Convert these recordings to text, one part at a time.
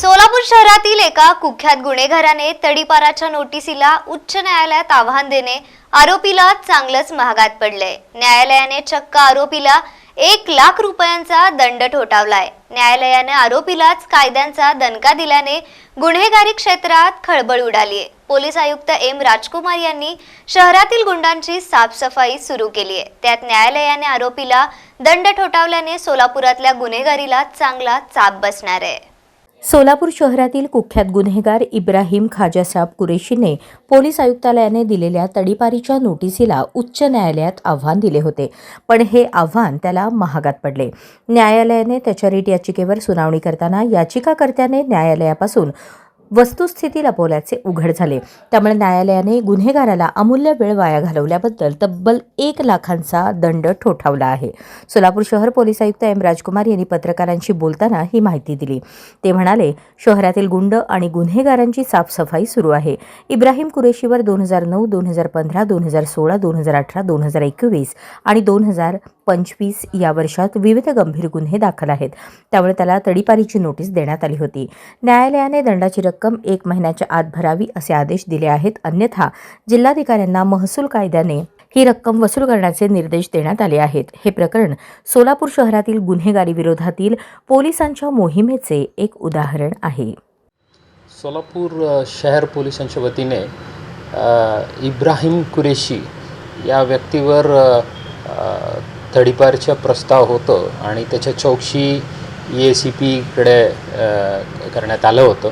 सोलापूर शहरातील एका कुख्यात गुन्हेगाराने तडीपाराच्या नोटिसीला उच्च न्यायालयात आव्हान देणे आरोपीला चांगलंच महागात पडलंय. न्यायालयाने चक्क आरोपीला एक लाख रुपयांचा दंड ठोठावलाय. न्यायालयाने आरोपीलाच कायद्यांचा दणका दिल्याने गुन्हेगारी क्षेत्रात खळबळ उडालीय. पोलीस आयुक्त एम राजकुमार यांनी शहरातील गुंडांची साफसफाई सुरू केली आहे त्यात न्यायालयाने आरोपीला दंड ठोठावल्याने सोलापुरातल्या गुन्हेगारीला चांगला चाप बसणार आहे. सोलापूर शहरातील कुख्यात गुन्हेगार इब्राहिम खाजासाब कुरेशीने पोलीस आयुक्तालयाने दिलेल्या तडीपारीच्या नोटिसीला उच्च न्यायालयात आव्हान दिले होते. पण हे आव्हान त्याला महागात पडले. न्यायालयाने त्याच्या रीट याचिकेवर सुनावणी करताना याचिकाकर्त्याने न्यायालयापासून वस्तुस्थिती लपवल्याचे उघड झाले. त्यामुळे न्यायालयाने गुन्हेगाराला अमूल्य वेळ वाया घालवल्याबद्दल तब्बल एक लाखांचा दंड ठोठावला आहे. सोलापूर शहर पोलीस आयुक्त एम. राजकुमार यांनी पत्रकारांशी बोलताना ही माहिती दिली. ते म्हणाले शहरातील गुंड आणि गुन्हेगारांची साफसफाई सुरू आहे. इब्राहिम कुरेशीवर दोन हजार नऊ दोन हजार पंधरा दोन हजार सोळा दोन हजार अठरा दोन हजार एकवीस आणि दोन हजार पंचवीस या वर्षात विविध गंभीर गुन्हे दाखल आहेत. त्यामुळे त्याला तडीपारीची नोटीस देण्यात आली होती. न्यायालयाने दंडाची रक्कम एक महिन्याच्या आत भरावी असे आदेश दिले आहेत. अन्यथा जिल्हाधिकाऱ्यांना महसूल कायद्याने ही रक्कम वसूल करण्याचे निर्देश देण्यात आले आहेत. हे प्रकरण सोलापूर शहरातील गुन्हेगारी विरोधातील पोलिसांच्या मोहिमेचे एक उदाहरण आहे. सोलापूर शहर पोलिसांच्या वतीने इब्राहिम कुरेशी या व्यक्तीवर अ, प्रस्ताव होतं आणि त्याच्या चौकशी ए सी पीकडे करण्यात आलं होतं.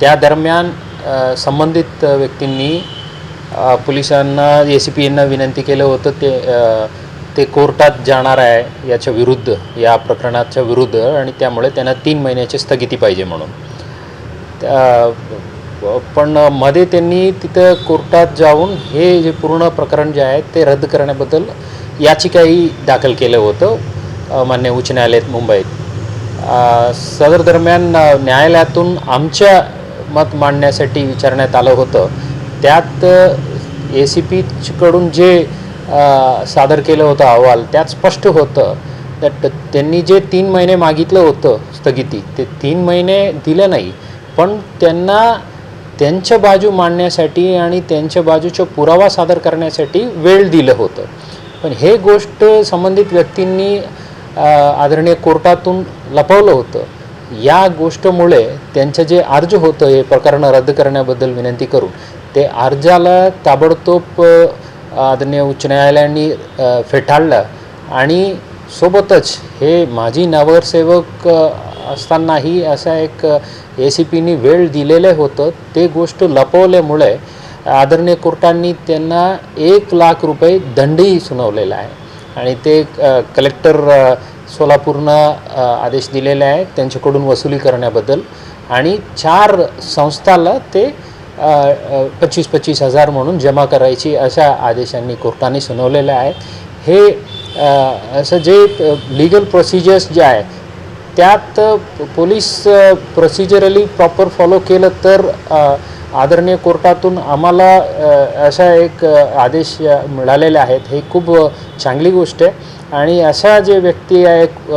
त्या दरम्यान संबंधित व्यक्तींनी पोलिसांना ए सी पी यांना विनंती केलं होतं ते ते कोर्टात जाणार आहे याच्या विरुद्ध या प्रकरणाच्या विरुद्ध आणि त्यामुळे त्यांना तीन महिन्याची स्थगिती पाहिजे म्हणून. त्या- पण मध्ये त्यांनी तिथं कोर्टात जाऊन हे जे पूर्ण प्रकरण जे आहे ते रद्द करण्याबद्दल याचिकाही दाखल केलं होतं मान्य उच्च न्यायालयात मुंबईत. सदर दरम्यान न्यायालयातून आमच्या मत मांडण्यासाठी विचारण्यात आलं होतं. त्यात ए सी पीकडून जे सादर केलं होतं अहवाल त्यात स्पष्ट होतं त्यात त्यांनी जे तीन महिने मागितलं होतं स्थगिती ते तीन महिने दिलं नाही. पण त्यांना त्यांच्या बाजू मांडण्यासाठी आणि त्यांच्या बाजूचा पुरावा सादर करण्यासाठी वेळ दिलं होतं. पण हे गोष्ट संबंधित व्यक्तींनी आदरणीय कोर्टातून लपवलं होतं. या गोष्टमुळे त्यांचं जे अर्ज होतं हे प्रकरण रद्द करण्याबद्दल विनंती करून ते अर्जाला ताबडतोब आदरणीय उच्च न्यायालयाने फेटाळलं. आणि सोबतच हे माजी नगरसेवक असतानाही असा एक ए सी पीनी वेळ दिलेलं होतं. ते गोष्ट लपवल्यामुळे आदरणीय कोर्टांनी त्यांना एक लाख रुपये दंडही सुनावलेला आहे. आणि ते कलेक्टर सोलापूरनं आदेश दिलेले आहे त्यांच्याकडून वसुली करण्याबद्दल. आणि चार संस्थाला ते पच्चीस पच्चीस हजार म्हणून जमा करायची अशा आदेशांनी कोर्टाने सुनावलेल्या आहेत. हे असं जे लिगल प्रोसिजर्स जे आहे त्यात पोलीस प्रोसिजरली प्रॉपर फॉलो केलं तर आदरणीय कोर्टातून आम्हाला अशा असा एक आदेश मिळालेले आहेत. हे खूप चांगली गोष्ट आहे. आणि अशा जे व्यक्ती आहेत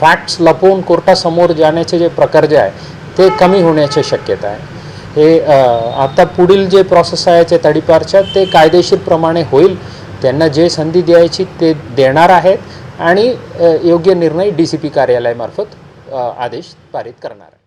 फॅक्ट्स लपवून कोर्टासमोर जाण्याचे जे प्रकार जे आहे ते कमी होण्याची शक्यता आहे. हे आता पुढील जे प्रोसेस आहे ते तडीपारच्या ते कायदेशीरप्रमाणे होईल. त्यांना जे संधी द्यायची ते देणार आहेत. आणि योग्य निर्णय डी सी पी कार्यालयामार्फत आदेश पारित करणार.